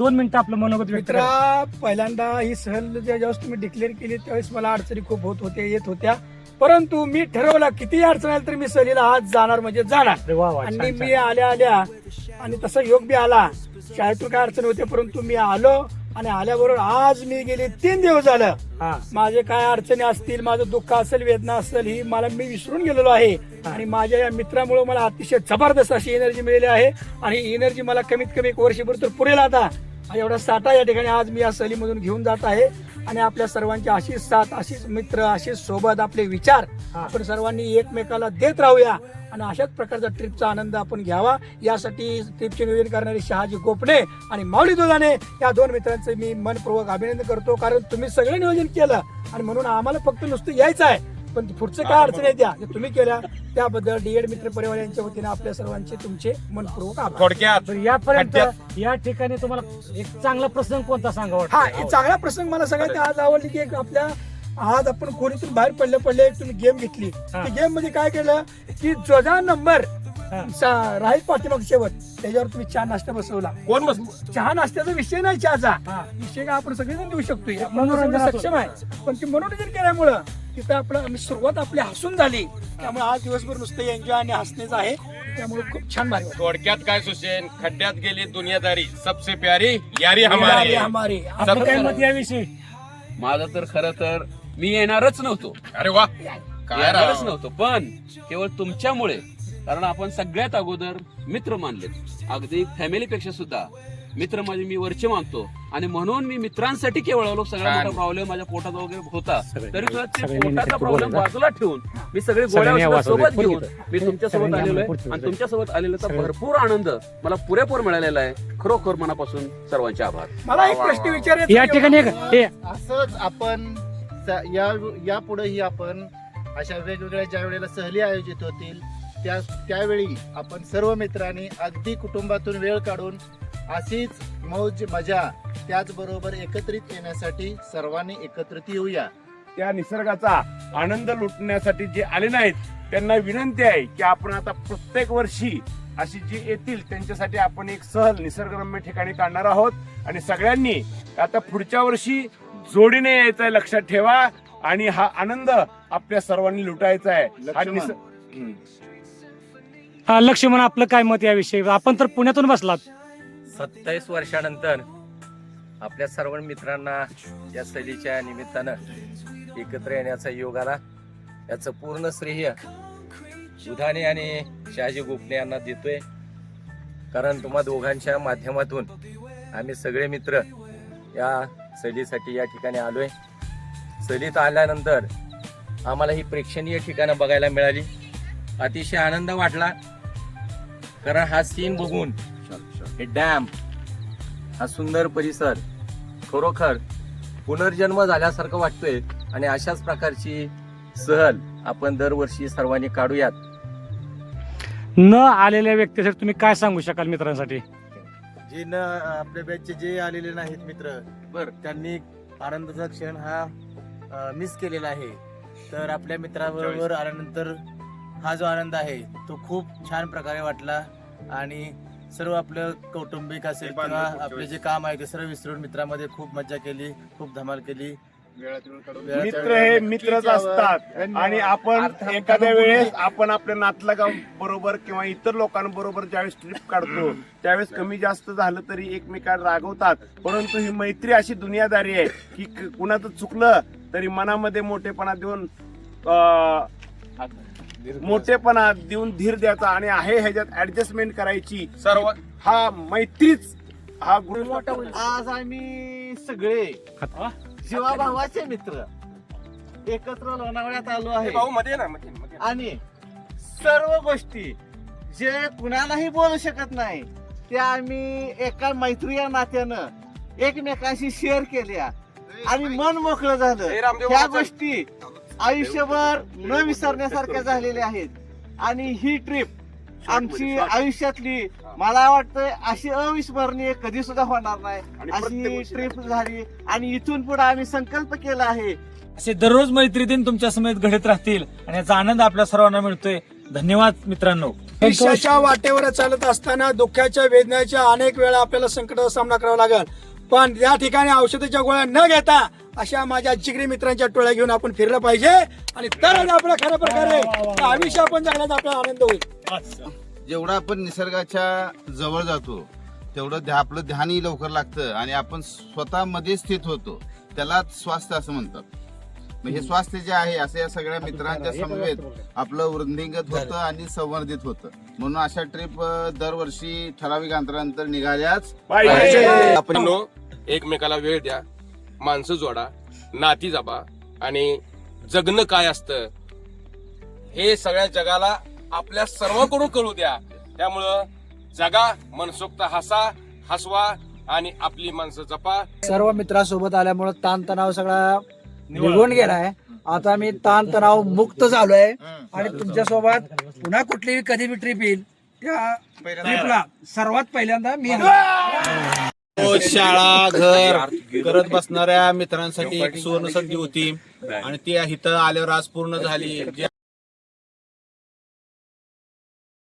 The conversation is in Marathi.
दोन मिनिटं आपलं मनोगत व्यक्त करा. मित्रा पहिल्यांदा ही सहल ज्यावेळेस तुम्ही डिक्लेअर केली त्यावेळेस मला अडचणी खूप होत होत्या येत होत्या. परंतु मी ठरवलं किती अडचण आली तर मी सहलीला आज जाणार म्हणजे जाणार. अरे वा वा आणि छान, मी छान. आल्या आल्या आणि तसा योग बी आला. शाळेतून काय अडचण होते परंतु मी आलो आणि आल्याबरोबर आज मी गेले तीन दिवस झालं. हा. माझे काय अडचणी असतील माझं दुःख असेल वेदना असेल ही मला मी विसरून गेलेलो आहे. आणि माझ्या या मित्रामुळे मला अतिशय जबरदस्त अशी एनर्जी मिळाली आहे. आणि ही एनर्जी मला कमीत कमी एक वर्षभर तर पुरेल आता. आणि एवढा साठा या ठिकाणी आज मी या सहलीमधून घेऊन जात आहे. आणि आपल्या सर्वांची अशीच साथ अशीच मित्र अशीच सोबत आपले विचार. आपण सर्वांनी एकमेकाला देत राहूया. आणि अशाच प्रकारचा ट्रिपचा आनंद आपण घ्यावा. यासाठी ट्रिपचे नियोजन करणारे शहाजी गोपणे आणि माऊली दुधाने या दोन मित्रांचं मी मनपूर्वक अभिनंदन करतो. कारण तुम्ही सगळं नियोजन केलं आणि म्हणून आम्हाला फक्त नुसतं यायचं आहे. पण पुढचं काय अडचण आहे त्या? तुम्ही केल्या त्याबद्दल डीएड मित्र परिवार यांच्या वतीने आपल्या सर्वांचे तुमचे मनपूर्वक आभार. थोडक्यात यापर्यंत या ठिकाणी तुम्हाला एक चांगला प्रसंग कोणता सांगा हा वाटतं एक चांगला प्रसंग मला सगळ्यात आज आवडली की एक आपल्या आज आपण कोणीतून बाहेर पडले पडले एक तुम्ही गेम घेतली. हा. ती गेममध्ये काय केलं की जोजा नंबर हा. राहील पाठीमाग शेवट. त्याच्यावर तुम्ही चहा नाश्ता बसवला. कोण बस चहा नाश्त्याचा विषय नाही चहाचा. हा. विषय काय आपण सगळेजण देऊ शकतो. मनोरंजन सक्षम आहे. पण ते मनोरंजन केल्यामुळं तिथं आपलं आम्ही सुरुवात आपली हसून झाली. त्यामुळे आज दिवसभर नुसतं एन्जॉय आणि हसणेच आहे. त्यामुळे खूप छान भारी वाटलं. थोडक्यात काय सुशेन? खड्ड्यात गेली दुनियादारी. सबसे प्यारी यारी यारी हमारी. हमारी. आपलं काय मत याविषयी? माझं तर खरं तर मी येणारच नव्हतो. अरे वा. काय येणारच राव. नव्हतो. पण केवळ तुमच्यामुळे. कारण आपण सगळ्यात अगोदर मित्र मानलेत. अगदी फॅमिलीपेक्षा सुद्धा. मित्र माझे मी वरचे मानतो. आणि म्हणून मी मित्रांसाठी केवळ आलो. सगळ्यात छान. मोठा प्रॉब्लेम माझ्या पोटात वगैरे होता. सगळे- तरी सुद्धा ते पोटाचा प्रॉब्लेम. बाजूला ठेवून मी सगळे गोळ्या सोबत घेऊन मी तुमच्यासोबत सगळ्यांनी आलेलो आहे. आणि वगैरे. तुमच्यासोबत आलेल्याचा सगळे- भरपूर आनंद मला पुरेपूर मिळालेला आहे. खरोखर मनापासून सर्वांचे आभार. मला एक प्रश्न विचारायचा या ठिकाणी हे. असंच आपण या यापुढेही आपण अशा वेगवेगळ्या ज्या वेळेला सहली आयोजित होतील त्या त्यावेळी आपण सर्व मित्रांनी अगदी कुटुंबातून वेळ काढून अशीच मौज मजा त्याचबरोबर एकत्रित येण्यासाठी सर्वांनी एकत्रित येऊया. त्या निसर्गाचा आनंद लुटण्यासाठी जे आले नाहीत त्यांना विनंती आहे की आपण आता प्रत्येक वर्षी अशी जी येतील त्यांच्यासाठी आपण एक सहल निसर्गरम्य ठिकाणी काढणार आहोत. आणि सगळ्यांनी आता पुढच्या वर्षी जोडीने यायचं आहे लक्षात ठेवा. आणि हा आनंद आपल्या सर्वांनी लुटायचा आहे. हा लक्ष्मण. निसर्ग हम्म. हा, लक्ष्मण आपलं काय मत याविषयी? आपण तर पुण्यातून बसलात. सत्तावीस वर्षानंतर आपल्या सर्व मित्रांना या सहलीच्या निमित्तानं एकत्र येण्याचा योग आला. याचं पूर्ण श्रेय दुधाने आणि शहाजी गोपणे यांना देतोय. कारण तुम्हा दोघांच्या माध्यमातून आम्ही सगळे मित्र या सहलीसाठी या ठिकाणी आलोय. सहलीत आल्यानंतर आम्हाला ही प्रेक्षणीय ठिकाणं बघायला मिळाली. अतिशय आनंद वाटला. कारण हा सीन बघून हे डॅम हा सुंदर परिसर खरोखर पुनर्जन्म झाल्यासारखं वाटतोय आणि अशाच प्रकारची सहल आपण दरवर्षी सर्वांनी काढूयात. न आलेल्या व्यक्तीसाठी तुम्ही काय सांगू शकाल मित्रांसाठी? जे न आपल्या बॅचचे जे आलेले नाहीत मित्र बर. त्यांनी आनंदाचा क्षण हा मिस केलेला आहे. तर आपल्या मित्राबरोबर आल्यानंतर हा जो आनंद आहे तो खूप छान प्रकारे वाटला आणि सर्व आपलं कौटुंबिक असेल किंवा आपले. जे काम आहे ते सर्व विसरून मित्रामध्ये खूप मजा केली खूप धमाल केली मित्र हे मित्रच. असतात. आणि आपण एखाद्या वेळेस. आपण आपल्या नातलगा बरोबर किंवा इतर लोकांबरोबर ज्यावेळेस ट्रिप काढतो त्यावेळेस कमी जास्त झालं तरी एकमेकांना रागवतात परंतु ही मैत्री अशी दुनियादारी आहे की क- कुणाचं चुकलं तरी मनामध्ये मोठेपणा देऊन अं, मोठेपणा देऊन धीर द्यायचा आणि आहे ह्याच्यात ऍडजस्टमेंट करायची. सर्व हा मैत्रीच हा गुण आज आम्ही सगळे जीवाभावाचे मित्र एकत्र लोणावळ्यात आलो हे आहे भाऊ मध्ये ना मध्ये मध्ये. आणि सर्व गोष्टी जे कुणालाही बोलू शकत नाही त्या आम्ही एका मैत्री या नात्यानं एकमेकांशी शेअर केल्या. आणि मन मोकळं हे झालं रामदेव ह्या बाबाचं- गोष्टी आयुष्यभर न विसरण्यासारख्या झालेल्या आहेत. आणि ही ट्रिप आमची आयुष्यातली मला वाटतंय अशी अविस्मरणीय कधी सुद्धा होणार नाही. अशी ट्रिप झाली आणि इथून पुढे आम्ही संकल्प केला आहे. असे दररोज मैत्री दिन तुमच्या समेत घडत राहतील आणि याचा आनंद आपल्या सर्वांना मिळतोय. धन्यवाद मित्रांनो. आयुष्याच्या वाटेवर चालत असताना दुःखाच्या वेदनेच्या अनेक वेळा आपल्याला संकटाचा सामना करावा लागेल. पण या ठिकाणी औषधाच्या गोळ्या न घेता अशा माझ्या जिगरी मित्रांच्या टोळ्या घेऊन आपण फिरलं पाहिजे. आणि तरच आपल्या खऱ्या प्रकारे आयुष्य आपण जगण्याचा आपला आनंद होईल. जेवढं आपण निसर्गाच्या जवळ जातो तेवढं आपलं ध्यानही लवकर लागतं आणि आपण स्वतःमध्ये स्थित होतो. त्यालाच स्वास्थ्य असं म्हणतात. हे स्वास्थ्य जे आहे असं या सगळ्या मित्रांच्या समवेत आपलं वृद्धिंगत होतं आणि संवर्धित होतं. म्हणून अशा ट्रिप दरवर्षी ठराविक अंतरानंतर निघाल्याच पाहिजे. आपण एकमेकाला वेळ द्या. माणसं जोडा नाती जपा आणि जगणं काय असतं हे सगळ्या जगाला आपल्या सर्वांकडून कळू द्या. त्यामुळं जगा मनसोक्त हसा हसवा आणि आपली माणसं जपा. सर्व मित्रांसोबत आल्यामुळे ताणतणाव सगळा निघून गेलाय. आता मी ताणतणाव मुक्त झालोय. आणि तुमच्यासोबत पुन्हा कुठली कधी बी ट्रिप येईल त्या ट्रिपला सर्वात पहिल्यांदा मी शाळा घर करत बसणाऱ्या मित्रांसाठी एक सुवर्ण संधी होती. आणि ती इथं आल्यावर आज पूर्ण झाली.